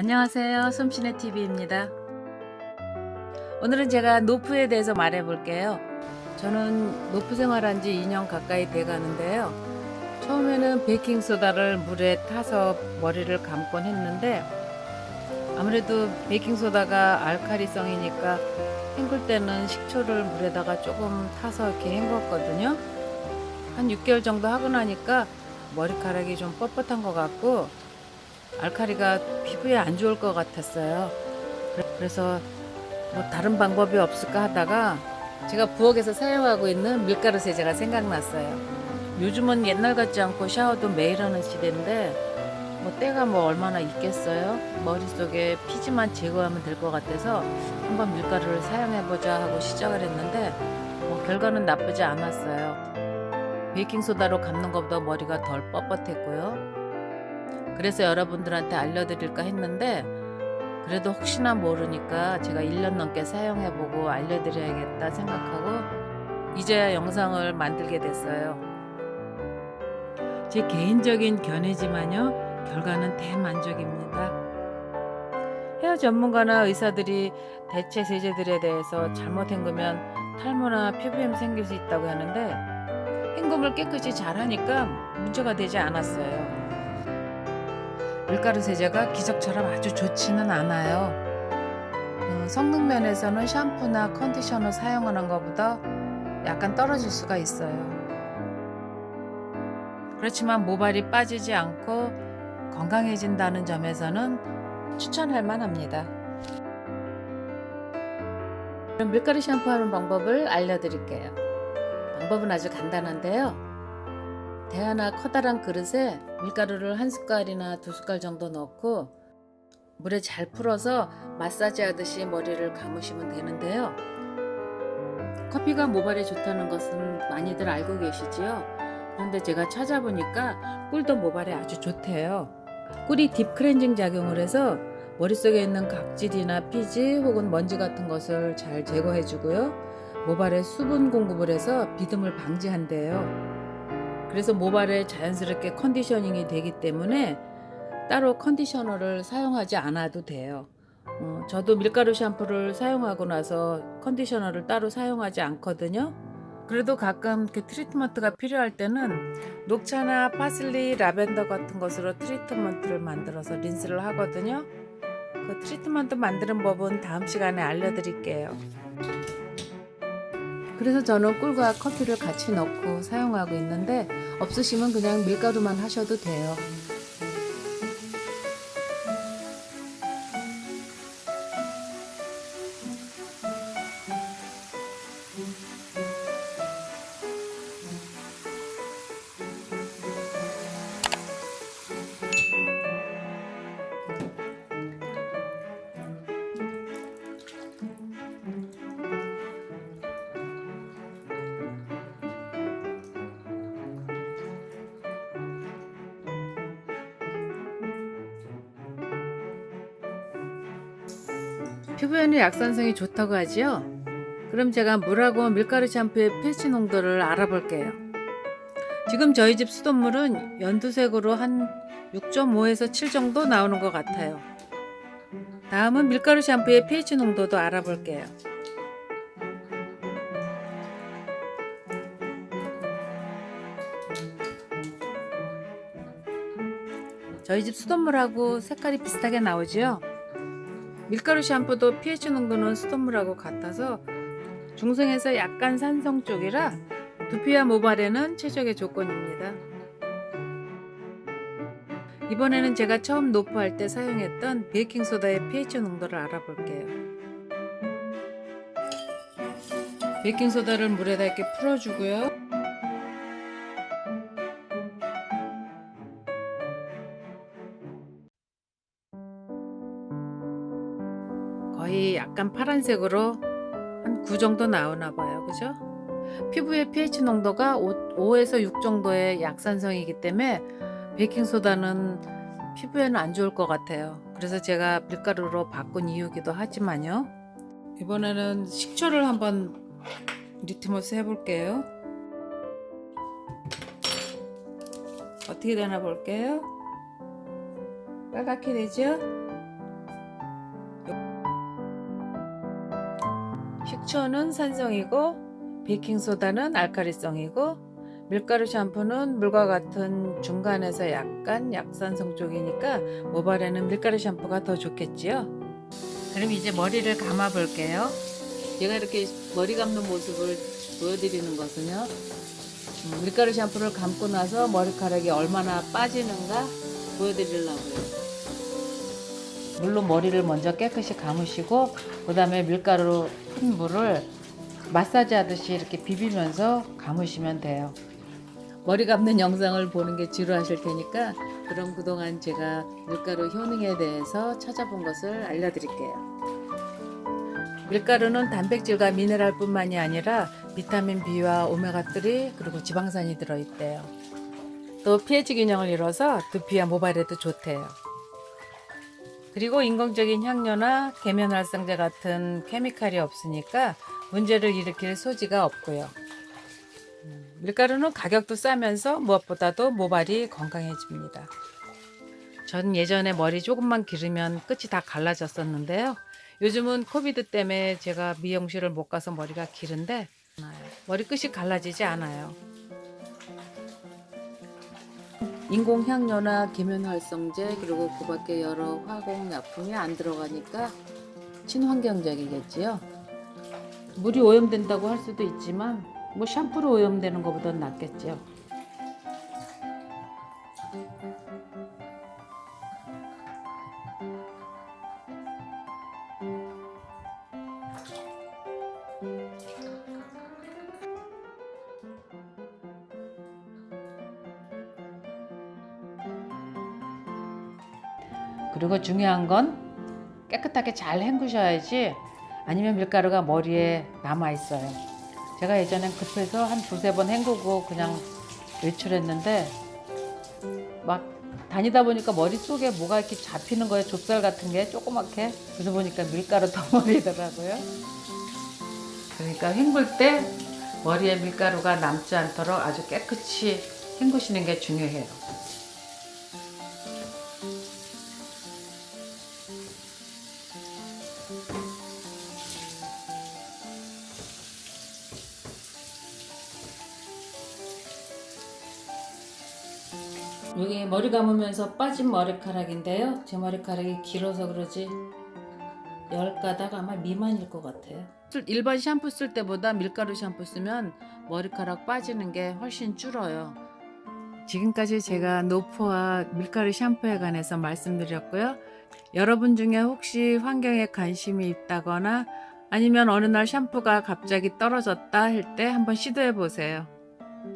안녕하세요. 솜씨네 TV입니다. 오늘은 제가 노프에 대해서 말해 볼게요. 저는 노프 생활한 지 2년 가까이 돼 가는데요. 처음에는 베이킹 소다를 물에 타서 머리를 감곤 했는데 아무래도 베이킹 소다가 알칼리성이니까 헹굴 때는 식초를 물에다가 조금 타서 이렇게 헹궜거든요. 한 6개월 정도 하고 나니까 머리카락이 좀 뻣뻣한 것 같고 알칼리가 피부에 안 좋을 것 같았어요. 그래- 그래서 뭐 다른 방법이 없을까 하다가 제가 부엌에서 사용하고 있는 밀가루 세제가 생각났어요. 요즘은 옛날 같지 않고 샤워도 매일 하는 시대인데 뭐 때가 뭐 얼마나 있겠어요? 머릿속에 피지만 제거하면 될 것 같아서 한번 밀가루를 사용해보자 하고 시작을 했는데 뭐 결과는 나쁘지 않았어요. 베이킹소다로 감는 것보다 머리가 덜 뻣뻣했고요. 그래서 여러분들한테 알려드릴까 했는데 그래도 혹시나 모르니까 제가 1년 넘게 사용해보고 알려드려야겠다 생각하고 이제야 영상을 만들게 됐어요. 제 개인적인 견해지만요, 결과는 대만족입니다. 헤어 전문가나 의사들이 대체 세제들에 대해서 잘못 헹구면 탈모나 피부염 생길 수 있다고 하는데 헹굼을 깨끗이 잘하니까 문제가 되지 않았어요. 밀가루 세제가 기적처럼 아주 좋지는 않아요. 음, 성능 면에서는 샴푸나 컨디셔너 사용하는 것보다 약간 떨어질 수가 있어요. 그렇지만 모발이 빠지지 않고 건강해진다는 점에서는 추천할 만합니다. 그럼 밀가루 샴푸하는 방법을 알려드릴게요. 방법은 아주 간단한데요. 대 하나 커다란 그릇에 밀가루를 한 숟갈이나 두 숟갈 정도 넣고 물에 잘 풀어서 마사지 하듯이 머리를 감으시면 되는데요. 커피가 모발에 좋다는 것은 많이들 알고 계시지요? 그런데 제가 찾아보니까 꿀도 모발에 아주 좋대요. 꿀이 딥 클렌징 작용을 해서 머릿속에 있는 각질이나 피지 혹은 먼지 같은 것을 잘 제거해 주고요. 모발에 수분 공급을 해서 비듬을 방지한대요. 그래서 모발에 자연스럽게 컨디셔닝이 되기 때문에 따로 컨디셔너를 사용하지 않아도 돼요. 어, 저도 밀가루 샴푸를 사용하고 나서 컨디셔너를 따로 사용하지 않거든요. 그래도 가끔 그 트리트먼트가 필요할 때는 녹차나 파슬리, 라벤더 같은 것으로 트리트먼트를 만들어서 린스를 하거든요. 그 트리트먼트 만드는 법은 다음 시간에 알려드릴게요. 그래서 저는 꿀과 커피를 같이 넣고 사용하고 있는데 없으시면 그냥 밀가루만 하셔도 돼요. 피부에는 약산성이 좋다고 하지요? 그럼 제가 물하고 밀가루 샴푸의 pH 농도를 알아볼게요. 지금 저희 집 수돗물은 연두색으로 한 6.5에서 7 정도 나오는 것 같아요. 다음은 밀가루 샴푸의 pH 농도도 알아볼게요. 저희 집 수돗물하고 색깔이 비슷하게 나오지요? 밀가루 샴푸도 pH 농도는 수돗물하고 같아서 중성에서 약간 산성 쪽이라 두피와 모발에는 최적의 조건입니다. 이번에는 제가 처음 노프할 때 사용했던 베이킹소다의 pH 농도를 알아볼게요. 베이킹소다를 물에다 이렇게 풀어주고요. 거의 약간 파란색으로 한 9 정도 나오나 봐요. 그죠? 피부의 pH 농도가 5, 5에서 6 정도의 약산성이기 때문에 베이킹소다는 피부에는 안 좋을 것 같아요. 그래서 제가 밀가루로 바꾼 이유기도 하지만요. 이번에는 식초를 한번 리트머스 해볼게요. 어떻게 되나 볼게요. 빨갛게 되죠? 식초는 산성이고 베이킹소다는 알카리성이고 밀가루 샴푸는 물과 같은 중간에서 약간 약산성 쪽이니까 모발에는 밀가루 샴푸가 더 좋겠지요. 그럼 이제 머리를 감아 볼게요. 제가 이렇게 머리 감는 모습을 보여드리는 것은요. 음, 밀가루 샴푸를 감고 나서 머리카락이 얼마나 빠지는가 보여드리려고요. 물로 머리를 먼저 깨끗이 감으시고 그 다음에 밀가루 푼 물을 마사지 하듯이 이렇게 비비면서 감으시면 돼요. 머리 감는 영상을 보는 게 지루하실 테니까 그럼 그동안 제가 밀가루 효능에 대해서 찾아본 것을 알려드릴게요. 밀가루는 단백질과 미네랄 뿐만이 아니라 비타민 B와 오메가3 그리고 지방산이 들어있대요. 또 pH 균형을 이뤄서 두피와 모발에도 좋대요. 그리고 인공적인 향료나 계면활성제 같은 케미칼이 없으니까 문제를 일으킬 소지가 없고요. 음, 밀가루는 가격도 싸면서 무엇보다도 모발이 건강해집니다. 전 예전에 머리 조금만 기르면 끝이 다 갈라졌었는데요. 요즘은 코비드 때문에 제가 미용실을 못 가서 머리가 기른데 머리 끝이 갈라지지 않아요. 인공 향료나 계면활성제 그리고 그 밖에 여러 화공약품이 안 들어가니까 친환경적이겠지요. 물이 오염된다고 할 수도 있지만 뭐 샴푸로 오염되는 것보다 낫겠죠. 그리고 중요한 건 깨끗하게 잘 헹구셔야지 아니면 밀가루가 머리에 남아 있어요. 제가 예전엔 급해서 한 두세 번 헹구고 그냥 외출했는데 막 다니다 보니까 머릿속에 뭐가 이렇게 잡히는 거예요. 좁쌀 같은 게 조그맣게. 그래서 보니까 밀가루 덩어리더라고요. 그러니까 헹굴 때 머리에 밀가루가 남지 않도록 아주 깨끗이 헹구시는 게 중요해요. 여기 머리 감으면서 빠진 머리카락인데요. 제 머리카락이 길어서 그러지 열 가닥 아마 미만일 것 같아요. 일반 샴푸 쓸 때보다 밀가루 샴푸 쓰면 머리카락 빠지는 게 훨씬 줄어요. 지금까지 제가 노프와 밀가루 샴푸에 관해서 말씀드렸고요. 여러분 중에 혹시 환경에 관심이 있다거나 아니면 어느 날 샴푸가 갑자기 떨어졌다 할 때 한번 시도해 보세요.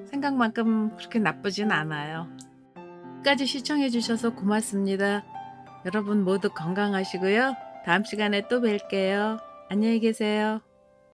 생각만큼 그렇게 나쁘진 않아요. 끝까지 시청해 주셔서 고맙습니다. 여러분 모두 건강하시고요. 다음 시간에 또 뵐게요. 안녕히 계세요.